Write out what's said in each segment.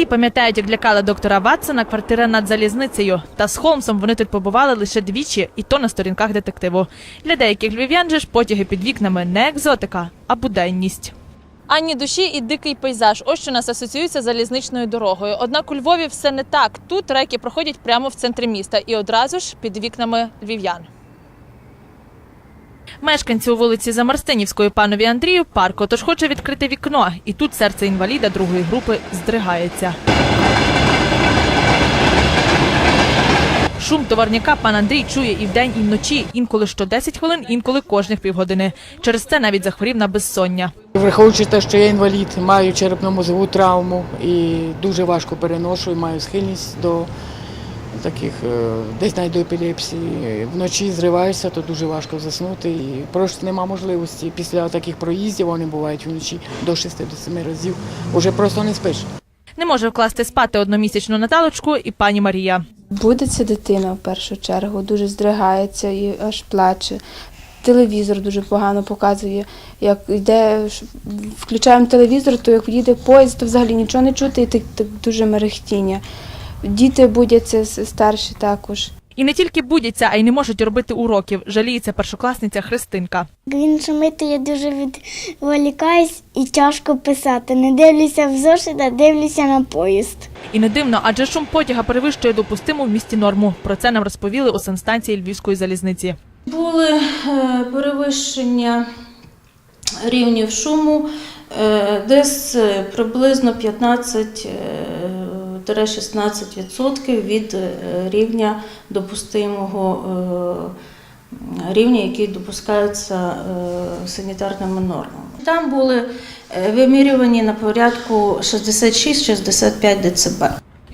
Всі пам'ятають, як лякала доктора Ватсона квартира над залізницею. Та з Холмсом вони тут побували лише двічі, і то на сторінках детективу. Для деяких львів'ян же ж потяги під вікнами не екзотика, а буденність. Ані душі і дикий пейзаж. Ось що нас асоціюється з залізничною дорогою. Однак у Львові все не так. Тут реки проходять прямо в центрі міста і одразу ж під вікнами львів'ян. Мешканцю вулиці Замарстинівської панові Андрію парко, тож хоче відкрити вікно, і тут серце інваліда другої групи здригається. Шум товарняка пан Андрій чує і вдень, і вночі, інколи що 10 хвилин, інколи кожних півгодини. Через це навіть захворів на безсоння. Враховуючи те, що я інвалід, маю черепно-мозову травму і дуже важко переношу, і маю схильність до таких, е, десь навіть до епілепсії. Вночі зриваюся, то дуже важко заснути. І просто нема можливості. Після таких проїздів вони бувають вночі до 6 до 7 разів. Уже просто не спиш. Не може вкласти спати одномісячну Наталочку і пані Марія. Будеться дитина в першу чергу, дуже здригається і аж плаче. Телевізор дуже погано показує. Як йде, включаємо телевізор, то як їде поїзд, то взагалі нічого не чути, і так, так дуже мерехтіння. Діти будяться старші також. І не тільки будяться, а й не можуть робити уроків. Жаліється першокласниця Христинка. Він шумити, я дуже відволікаюсь і тяжко писати. Не дивлюся в зошита, дивлюся на поїзд. І не дивно, адже шум потяга перевищує допустиму в місті норму. Про це нам розповіли у санстанції Львівської залізниці. Були е, перевищення рівнів шуму, е, десь е, приблизно 15 10-16% від е, рівня допустимого е, рівня, який допускається е, санітарними нормами. Там були вимірювані на порядку 66-65 дБ.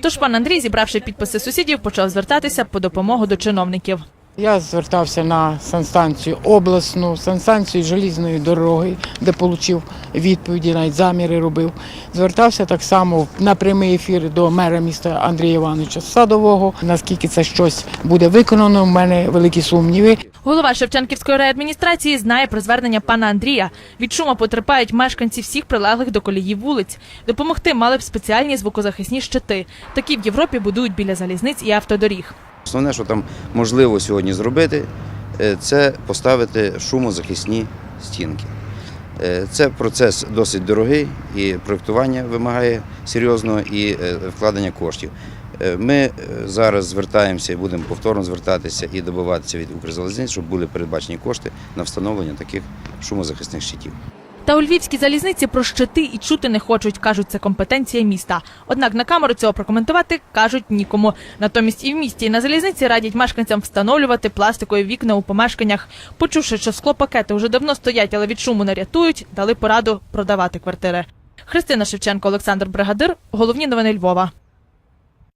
Тож пан Андрій, зібравши підписи сусідів, почав звертатися по допомогу до чиновників. Я звертався на санстанцію обласну, санстанцію желізної дороги, де отримав відповіді, навіть заміри робив. Звертався так само на прямий ефір до мера міста Андрія Івановича Садового. Наскільки це щось буде виконано, в мене великі сумніви. Голова Шевченківської райадміністрації знає про звернення пана Андрія. Від шуму потерпають мешканці всіх прилеглих до коліїв вулиць. Допомогти мали б спеціальні звукозахисні щити. Такі в Європі будують біля залізниць і автодоріг. Основне, що там можливо сьогодні зробити, е, це поставити шумозахисні стінки. Е, Це процес досить дорогий і проєктування вимагає серйозного і е, вкладення коштів. Ми зараз звертаємося і будемо повторно звертатися і добиватися від Укрзалізниць, щоб були передбачені кошти на встановлення таких шумозахисних щитів. Та у львівській залізниці про щити і чути не хочуть, кажуть, це компетенція міста. Однак на камеру цього прокоментувати кажуть нікому. Натомість і в місті, і на залізниці радять мешканцям встановлювати пластикові вікна у помешканнях. Почувши, що склопакети вже давно стоять, але від шуму не рятують, дали пораду продавати квартири. Христина Шевченко, Олександр Бригадир. Головні новини Львова.